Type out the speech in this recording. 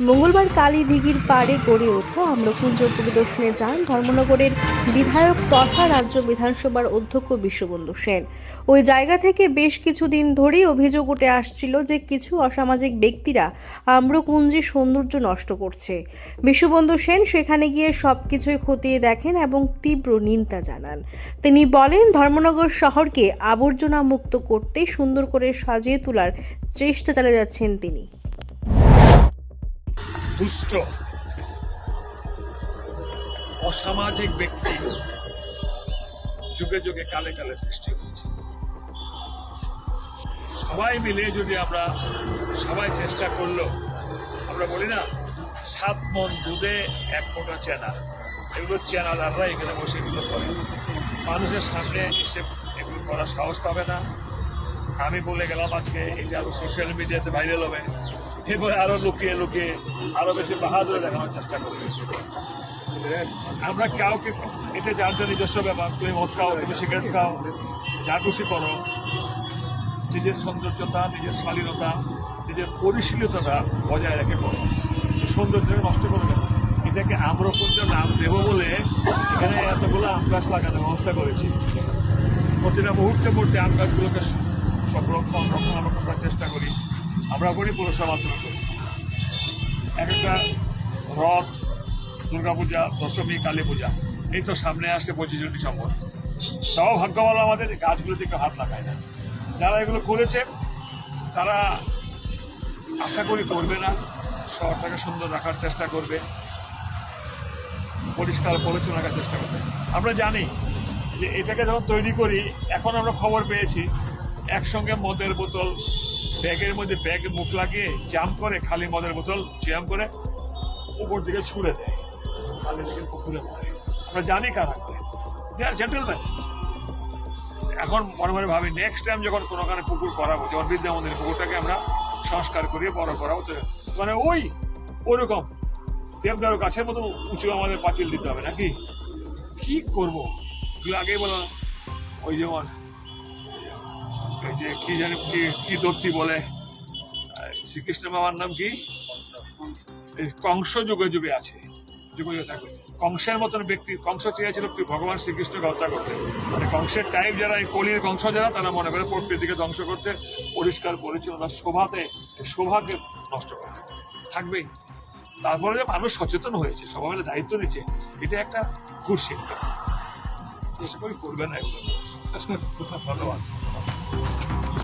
মঙ্গলবার কালী দিঘির পাড়ে গড়ে ওঠা আম্রকুঞ্জ পরিদর্শনে যান ধর্মনগরের বিধায়ক তথা রাজ্য বিধানসভার অধ্যক্ষ বিশ্ববন্ধু সেন। ওই জায়গা থেকে বেশ কিছুদিন ধরেই অভিযোগ উঠে আসছিল যে কিছু অসামাজিক ব্যক্তিরা আম্রকুঞ্জের সৌন্দর্য নষ্ট করছে। বিশ্ববন্ধু সেন সেখানে গিয়ে সবকিছুই খতিয়ে দেখেন এবং তীব্র নিন্দা জানান। তিনি বলেন, ধর্মনগর শহরকে আবর্জনা মুক্ত করতে সুন্দর করে সাজিয়ে তোলার চেষ্টা চালিয়ে যাচ্ছেন তিনি। দুষ্ট, অসামাজিক ব্যক্তি। যুগে যুগে কালে কালে সৃষ্টি হয়েছে। সবাই মিলে যদি আমরা সবাই চেষ্টা করল আমরা বলি না, সাত মন দুধে এক ফোঁটা চেনা। এগুলো চেনাদাররা এখানে বসে এগুলো করে। মানুষের সামনে এসে এগুলো করার সাহস পাবে না। আমি বলে গেলাম আজকে, এই যে আরও সোশ্যাল মিডিয়াতে ভাইরাল হবে এরপরে আরও লুকিয়ে লুকিয়ে আরও বেশি বাহাদুরে দেখানোর চেষ্টা করবে। আমরা কাউকে, এটা যার যার নিজস্ব ব্যাপার, তুমি মদ খাও, তুমি সিগারেট খাও, যা খুশি করো। নিজের সৌন্দর্যতা, নিজের শালীনতা, নিজের পরিশীলতাটা বজায় রেখে করো। সৌন্দর্যটা নষ্ট করবে না। এটাকে আম্রকুঞ্জ নাম দেব বলে এখানে এতগুলো আম গাছ লাগানোর ব্যবস্থা করেছি। প্রতিটা মুহূর্তে মুহূর্তে আম গাছগুলোকে সংরক্ষণ, রক্ষণাবেক্ষণ করার চেষ্টা করি। আমরা করি পুরসভা করি এক একটা রথ দুর্গাপূজা দশমী, কালী পূজা, এই তো সামনে আসছে পঁচিশ ডিসেম্বর। তাও ভাগ্যবান আমাদের এই গাছগুলো দিকে হাত লাগায় না। যারা এগুলো করেছে, তারা আশা করি করবে না। শহরটাকে সুন্দর রাখার চেষ্টা করবে। পরিষ্কার পরিচ্ছন্ন রাখার চেষ্টা করবে। আমরা জানি যে এটাকে যখন তৈরি করি, এখন আমরা খবর পেয়েছি, একসঙ্গে মদের বোতল ব্যাগের মধ্যে ব্যাগ মুখ লাগিয়ে জাম করে খালি মদের বোতল জ্যাম করে উপর দিকে ছুড়ে দেয়। খালি দিকে পুকুরে পড়ে আমরা জানি কারা করে। দে আর জেন্টেলম্যান এখন মনে মনে ভাবি নেক্সট টাইম যখন কোনো কারণে পুকুর করাবো যেমন বিদ্যা মন্দিরের পুকুরটাকে আমরা সংস্কার করিয়ে বড় করাবো মানে ওই, ওরকম। দেবদার গাছের মতো উঁচু আমাদের পাঁচিল দিতে হবে নাকি? কি করব? আগেই বললাম ওই যেমন যে কি জানি কি কি দত্তি বলে? শ্রীকৃষ্ণ বাবার নাম কি? কংস যুগে যুগে আছে। যুগে যুগে থাকবে কংসের মতন ব্যক্তি, কংস চেয়েছিল ভগবান শ্রীকৃষ্ণকে হত্যা করতে। মানে কংসের টাইপ যারা, এই কলির কংস যারা, তারা মনে করে প্রকৃতিকে ধ্বংস করতে, পরিষ্কার পরিচ্ছন্নতা শোভাতে শোভাকে নষ্ট করতে থাকবেই। তারপরে যে মানুষ সচেতন হয়েছে, সবাই মিলে দায়িত্ব নিচ্ছে, এটা একটা গুড শিক্ষা এসে করে করবে না এগুলো। ধন্যবাদ।